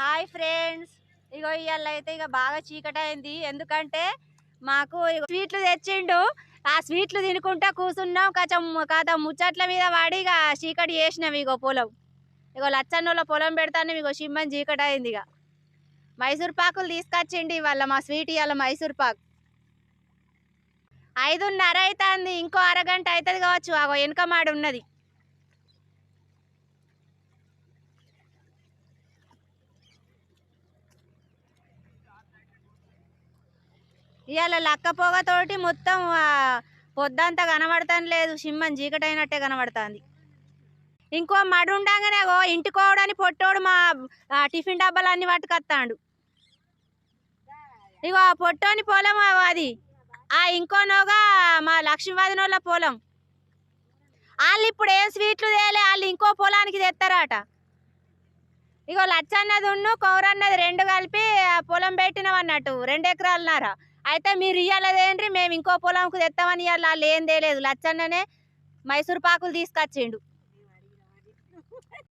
Hi friends. ఇగో ఇవాళ అయితే ఇక బాగా చీకటైంది. అయింది ఎందుకంటే మాకు స్వీట్లు తెచ్చిండు. ఆ స్వీట్లు తినుకుంటా కూర్చున్నాం కొంచెం కాద ముచ్చట్ల మీద వాడి ఇక చీకటి చేసినాం ఇగో పొలం. ఇగో లచ్చన్నోళ్ళ పొలం పెడతాను ఇగో సిమ్మని చీకటైంది అయింది ఇక మైసూర్ పాకులు తీసుకొచ్చిండి ఇవాళ మా స్వీట్ ఇవాళ మైసూర్ పాకు. ఐదున్నర అవుతుంది ఇంకో అరగంట అవుతుంది కావచ్చు. అగో వెనక మాడి ఉన్నది ఇవాళ లక్క పొగతోటి మొత్తం పొద్దంతా కనబడతాను లేదు. సింహం చీకటైనట్టే కనబడుతుంది. ఇంకో మడు ఉండగానే ఓ ఇంటికోవడానికి పొట్టోడు మా టిఫిన్ టిఫిన్ డబ్బాలన్నీ పట్టుకొస్తాడు. ఇగో ఆ పొట్టోని పొలం అది ఆ ఇంకోనోగా మా లక్ష్మీవాదినోళ్ళ పొలం. వాళ్ళు ఇప్పుడు ఏం స్వీట్లు తేలే వాళ్ళు ఇంకో పొలానికి తెస్తారట ఇగో లచ్చన్నది ఉన్ను కౌరన్నది రెండు కలిపి ఆ పొలం పెట్టినవన్నట్టు రెండు ఎకరాలున్నారా. అయితే మీరు ఇయ్యాలదేంటి మేము ఇంకో పొలంకు తెస్తామని ఇవ్వాలి వాళ్ళు ఏం తేలేదు లచ్చన్ననే మైసూర్ పాకులు తీసుకొచ్చిండు.